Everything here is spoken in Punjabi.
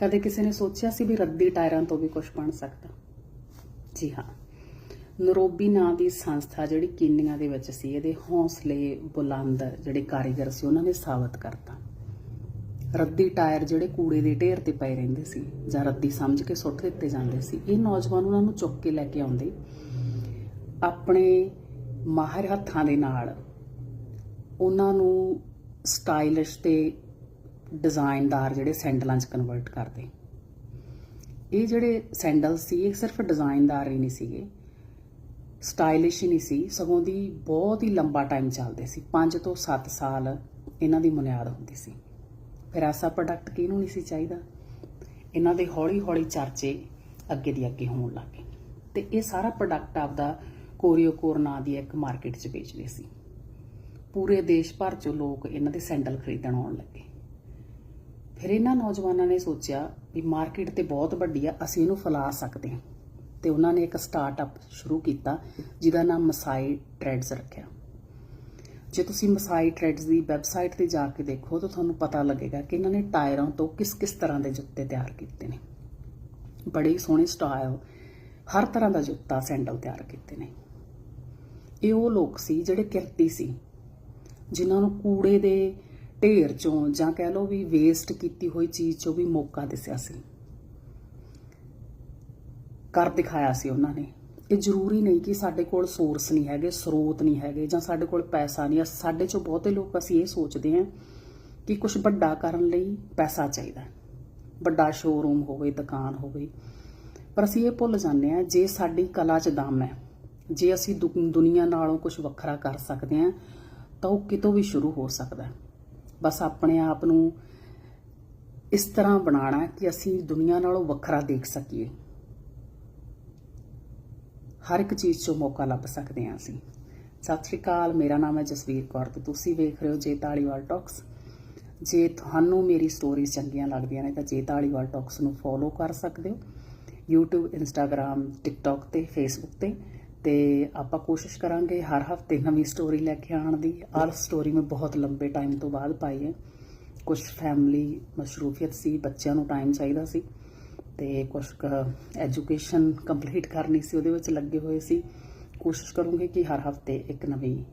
ਕਦੇ ਕਿਸੇ ਨੇ ਸੋਚਿਆ ਸੀ ਵੀ ਰੱਦੀ ਟਾਇਰਾਂ ਤੋਂ ਵੀ ਕੁਝ ਬਣ ਸਕਦਾ। ਜੀ ਹਾਂ। ਨਰੋਬੀ ਨਾਂ ਦੀ ਸੰਸਥਾ ਜਿਹੜੀ ਕੀਨੀਆ ਦੇ ਵਿੱਚ ਸੀ, ਇਹਦੇ ਹੌਸਲੇ ਬੁਲੰਦ ਜਿਹੜੇ ਕਾਰੀਗਰ ਸੀ, ਉਹਨਾਂ ਨੇ ਸਾਬਤ ਕਰਤਾ। ਰੱਦੀ ਟਾਇਰ ਜਿਹੜੇ ਕੂੜੇ ਦੇ ਢੇਰ ਤੇ ਪਏ ਰਹਿੰਦੇ ਸੀ ਜਾਂ ਰੱਦੀ ਸਮਝ ਕੇ ਸੁੱਟ ਦਿੱਤੇ ਜਾਂਦੇ ਸੀ, ਇਹ ਨੌਜਵਾਨ ਉਹਨਾਂ ਨੂੰ ਚੁੱਕ ਕੇ ਲੈ ਕੇ ਆਉਂਦੇ, ਆਪਣੇ ਮਾਹਰ ਹੱਥਾਂ ਦੇ ਨਾਲ ਉਹਨਾਂ ਨੂੰ ਸਟਾਈਲਿਸ਼ ਤੇ ਡਿਜ਼ਾਈਨਦਾਰ ਜਿਹੜੇ ਸੈਂਡਲਾਂ 'ਚ ਕਨਵਰਟ ਕਰਦੇ। ਇਹ ਜਿਹੜੇ ਸੈਂਡਲ ਸੀ, ਇਹ ਸਿਰਫ ਡਿਜ਼ਾਈਨਦਾਰ ਹੀ ਨਹੀਂ ਸੀਗੇ। ਸਟਾਈਲਿਸ਼ ਹੀ ਨਹੀਂ ਸੀ, ਸਗੋਂ ਦੀ ਬਹੁਤ ਹੀ ਲੰਬਾ ਟਾਈਮ ਚੱਲਦੇ ਸੀ। 5 ਤੋਂ 7 ਸਾਲ ਇਹਨਾਂ ਦੀ ਬੁਨਿਆਦ ਹੁੰਦੀ ਸੀ। ਫਿਰ ਐਸਾ ਪ੍ਰੋਡਕਟ ਕਿਹਨੂੰ ਨਹੀਂ ਸੀ ਚਾਹੀਦਾ? ਇਹਨਾਂ ਦੇ ਹੌਲੀ-ਹੌਲੀ ਚਰਚੇ ਅੱਗੇ ਦੀ ਅੱਗੇ ਹੋਣ ਲੱਗੇ ਤੇ ਇਹ ਸਾਰਾ ਪ੍ਰੋਡਕਟ ਆਪਦਾ ਕੋਰੀਓਕੋਰ ਨਾਂ ਦੀ ਇੱਕ ਮਾਰਕੀਟ 'ਚ ਵੇਚਦੇ ਸੀ। ਪੂਰੇ ਦੇਸ਼ ਭਰ 'ਚੋਂ ਲੋਕ ਇਹਨਾਂ ਦੇ ਸੈਂਡਲ ਖਰੀਦਣ ਆਉਣ ਲੱਗੇ। ਫਿਰ ਇਹਨਾਂ ਨੌਜਵਾਨਾਂ ਨੇ ਸੋਚਿਆ ਵੀ ਮਾਰਕੀਟ ਤੇ ਬਹੁਤ ਵੱਡੀ ਆ, ਅਸੀਂ ਇਹਨੂੰ ਫੈਲਾ ਸਕਦੇ ਹਾਂ। ਤੇ ਉਹਨਾਂ ਨੇ ਇੱਕ ਸਟਾਰਟਅਪ ਸ਼ੁਰੂ ਕੀਤਾ, ਜਿਹਦਾ ਨਾਮ ਮਸਾਈ ਟ੍ਰੈਡਸ ਰੱਖਿਆ। ਜੇ ਤੁਸੀਂ ਮਸਾਈ ਟ੍ਰੈਡਸ ਦੀ ਵੈਬਸਾਈਟ ਤੇ ਜਾ ਕੇ ਦੇਖੋ, ਤਾਂ ਤੁਹਾਨੂੰ ਪਤਾ ਲੱਗੇਗਾ ਕਿ ਇਹਨਾਂ ਨੇ ਟਾਇਰਾਂ ਤੋਂ ਕਿਸ-ਕਿਸ ਤਰ੍ਹਾਂ ਦੇ ਜੁੱਤੇ ਤਿਆਰ ਕੀਤੇ ਨੇ। ਬੜੇ ਸੋਹਣੇ ਸਟਾਈਲ ਹਰ ਤਰ੍ਹਾਂ ਦਾ ਜੁੱਤਾ ਸੈਂਡਲ ਤਿਆਰ ਕੀਤੇ ਨੇ। ਇਹ ਉਹ ਲੋਕ ਸੀ ਜਿਹੜੇ ਕਿਰਤੀ ਸੀ, ਜਿਨ੍ਹਾਂ ਨੂੰ ਕੂੜੇ ਦੇ ਢੇਰ ਚੋਂ ਜਾਂ ਕਹਿ ਲਓ ਵੀ ਵੇਸਟ ਕੀਤੀ ਹੋਈ ਚੀਜ਼ ਚੋਂ ਵੀ ਮੌਕਾ ਦਿਸਿਆ ਸੀ। ਕਰ ਦਿਖਾਇਆ ਸੀ ਉਹਨਾਂ ਨੇ। ਇਹ ਜ਼ਰੂਰੀ ਨਹੀਂ ਕਿ ਸਾਡੇ ਕੋਲ ਸੋਰਸ ਨਹੀਂ ਹੈਗੇ, ਸਰੋਤ ਨਹੀਂ ਹੈਗੇ ਜਾਂ ਸਾਡੇ ਕੋਲ ਪੈਸਾ ਨਹੀਂ ਹੈ ਸਾਡੇ ਚੋਂ ਬਹੁਤੇ ਲੋਕ ਅਸੀਂ ਇਹ ਸੋਚਦੇ ਹਾਂ ਕਿ ਕੁਝ ਵੱਡਾ ਕਰਨ ਲਈ ਪੈਸਾ ਚਾਹੀਦਾ ਵੱਡਾ ਸ਼ੋਰੂਮ ਹੋਵੇ, ਦੁਕਾਨ ਹੋਵੇ। ਪਰ ਅਸੀਂ ਇਹ ਭੁੱਲ ਜਾਂਦੇ ਹਾਂ, ਜੇ ਸਾਡੀ ਕਲਾ 'ਚ ਦਮ ਹੈ, ਜੇ ਅਸੀਂ ਦੁ- ਦੁਨੀਆ ਨਾਲੋਂ ਕੁਝ ਵੱਖਰਾ ਕਰ ਸਕਦੇ ਹਾਂ, ਤਾਂ ਉਹ ਕਿਤੋਂ ਵੀ ਸ਼ੁਰੂ ਹੋ ਸਕਦਾ ਹੈ। ਬਸ ਆਪਣੇ ਆਪ ਨੂੰ ਇਸ ਤਰ੍ਹਾਂ ਬਣਾਉਣਾ ਕਿ ਅਸੀਂ ਦੁਨੀਆ ਨਾਲੋਂ ਵੱਖਰਾ ਦੇਖ ਸਕੀਏ। ਹਰ ਇੱਕ ਚੀਜ਼ 'ਚੋਂ ਮੌਕਾ ਲੱਭ ਸਕਦੇ ਹਾਂ ਅਸੀਂ। ਸਤਿ ਸ਼੍ਰੀ ਅਕਾਲ, ਮੇਰਾ ਨਾਮ ਹੈ ਜਸਵੀਰ ਕੌਰ ਤੇ ਤੁਸੀਂ ਵੇਖ ਰਹੇ ਹੋ ਜੇ ਤਾਲੀਵਾਲ ਟਾਕਸ। ਜੇ ਤੁਹਾਨੂੰ ਮੇਰੀ ਸਟੋਰੀਜ਼ ਚੰਗੀਆਂ ਲੱਗਦੀਆਂ ਨੇ ਤਾਂ ਜੇ ਤਾਲੀਵਾਲ ਟਾਕਸ ਨੂੰ ਫੋਲੋ ਕਰ ਸਕਦੇ ਹੋ। YouTube, Instagram, TikTok ਤੇ Facebook ਤੇ। ਤੇ ਆਪਾਂ ਕੋਸ਼ਿਸ਼ ਕਰਾਂਗੇ ਹਰ ਹਫ਼ਤੇ ਨਵੀਂ ਸਟੋਰੀ ਲੈ ਕੇ ਆਉਣ ਦੀ। ਆਹ ਸਟੋਰੀ ਮੈਂ ਬਹੁਤ ਲੰਬੇ ਟਾਈਮ ਤੋਂ ਬਾਅਦ ਪਾਈ ਹੈ। ਕੁਝ ਫੈਮਿਲੀ ਮਸਰੂਫੀਅਤ ਸੀ, ਬੱਚਿਆਂ ਨੂੰ ਟਾਈਮ ਚਾਹੀਦਾ ਸੀ ਤੇ ਕੁਝ ਐਜੂਕੇਸ਼ਨ ਕੰਪਲੀਟ ਕਰਨੀ ਸੀ, ਉਹਦੇ ਵਿੱਚ ਲੱਗੇ ਹੋਏ ਸੀ। ਕੋਸ਼ਿਸ਼ ਕਰੂੰਗੀ ਕਿ ਹਰ ਹਫ਼ਤੇ ਇੱਕ ਨਵੀਂ